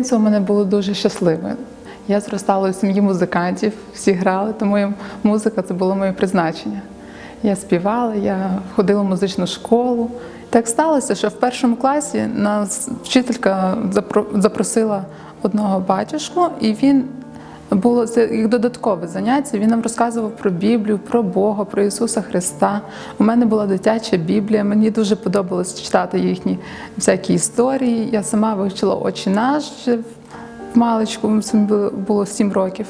Дитинство в мене було дуже щасливе. Я зростала у сім'ї музикантів, всі грали, тому музика це було моє призначення. Я співала, я ходила в музичну школу. Так сталося, що в першому класі нас вчителька запросила одного батюшку, і він було це як додаткове заняття. Він нам розказував про Біблію, про Бога, про Ісуса Христа. У мене була дитяча Біблія. Мені дуже подобалось читати їхні всякі історії. Я сама вивчила очі наш в маличку, мені було- 7 років.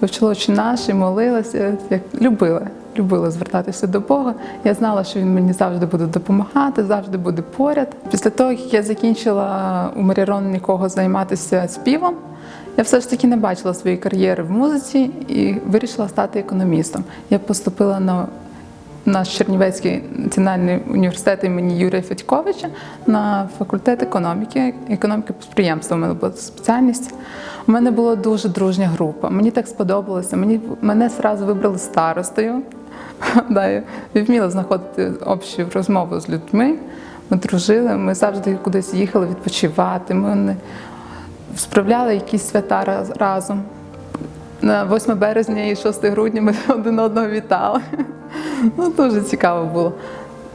Вивчила очі наш і молилася, як любила. Любила звертатися до Бога. Я знала, що він мені завжди буде допомагати, завжди буде поряд. Після того, як я закінчила у Марірон нікого займатися співом, я все ж таки не бачила своєї кар'єри в музиці і вирішила стати економістом. Я поступила на наш Чернівецький національний університет імені Юрія Федьковича на факультет економіки, економіки підприємства. У мене була спеціальність. У мене була дуже дружня група. Мені так сподобалося. Мені мене зразу вибрали старостою. Да, я вміла знаходити общу розмову з людьми. Ми дружили, ми завжди кудись їхали відпочивати. Ми справляли якісь свята раз- разом. На 8 березня і 6 грудня ми один одного вітали. Ну, дуже цікаво було.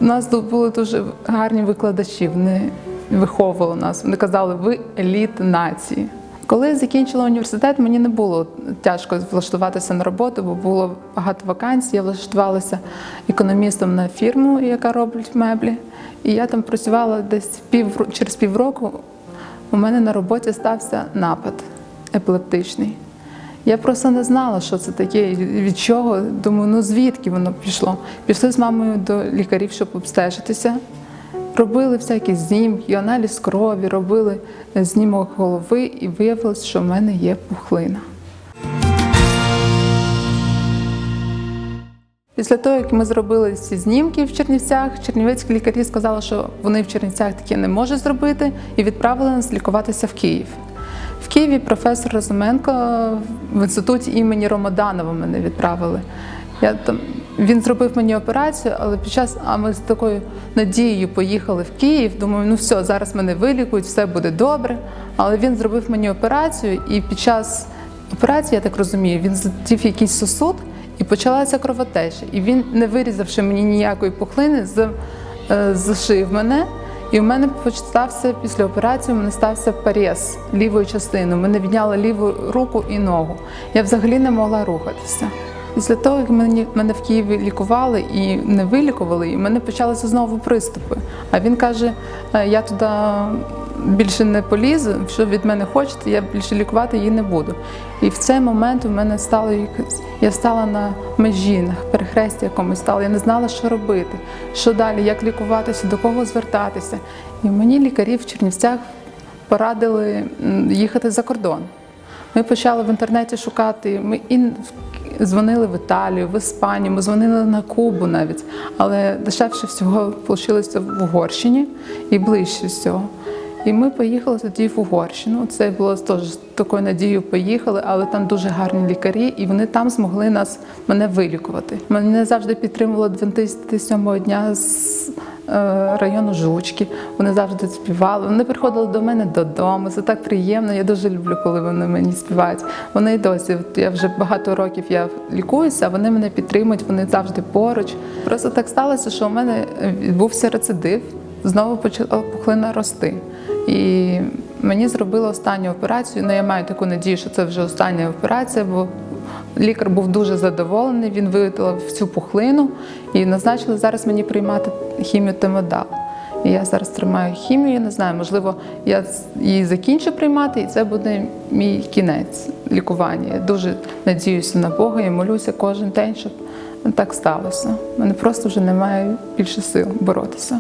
У нас були дуже гарні викладачі, вони виховували нас. Вони казали, ви еліта нації. Коли я закінчила університет, мені не було тяжко влаштуватися на роботу, бо було багато вакансій. Я влаштувалася економістом на фірму, яка робить меблі. І я там працювала десь пів, через півроку. У мене на роботі стався напад епілептичний. Я просто не знала, що це таке, від чого. Думаю, ну звідки воно пішло. Пішли з мамою до лікарів, щоб обстежитися. Робили всякі знімки, аналіз крові, робили знімок голови, і виявилось, що в мене є пухлина. Після того, як ми зробили ці знімки в Чернівцях, чернівецькі лікарі сказали, що вони в Чернівцях таке не можуть зробити, і відправили нас лікуватися в Київ. В Києві професор Розуменко в інституті імені Ромаданова мене відправили. Я там, він зробив мені операцію, але під час, а ми з такою надією поїхали в Київ. Думаю, ну все, зараз мене вилікують, все буде добре. Але він зробив мені операцію, і під час операції, я так розумію, він задів якийсь сосуд і почалася кровотеча. І він, не вирізавши мені ніякої пухлини, е, зашив мене. І в мене стався після операції, у мене стався порез лівої частини. Мене відняли ліву руку і ногу. Я взагалі не могла рухатися. Після того, як мені, мене в Києві лікували і не вилікували, і в мене почалися знову приступи. А він каже: «Е, я туди більше не полізу, що від мене хочете, я більше лікувати її не буду. І в цей момент у мене стало я стала на межі, на перехресті якомусь стала. Я не знала, що робити, що далі, як лікуватися, до кого звертатися. І мені лікарі в Чернівцях порадили їхати за кордон. Ми почали в інтернеті шукати. Ми і дзвонили в Італію, в Іспанію, ми дзвонили на Кубу навіть. Але дешевше всього вийшло в Угорщині і ближче всього. І ми поїхали тоді в Угорщину. Це було теж такою надією поїхали, але там дуже гарні лікарі, і вони там змогли нас мене вилікувати. Мене завжди адвентисти сьомого дня з району Жучки. Вони завжди співали. Вони приходили до мене додому. Це так приємно. Я дуже люблю, коли вони мені співають. Вони й досі. Я вже багато років я лікуюся, вони мене підтримують, вони завжди поруч. Просто так сталося, що у мене відбувся рецидив. Знову почала пухлина рости. І мені зробили останню операцію. Ну, я маю таку надію, що це вже остання операція, бо лікар був дуже задоволений, він видалив всю пухлину і назначили зараз мені приймати хіміотемодал. І я зараз тримаю хімію, не знаю, можливо, я її закінчу приймати, і це буде мій кінець лікування. Я дуже надіюся на Бога і молюся кожен день, щоб так сталося. У мене просто вже немає більше сил боротися.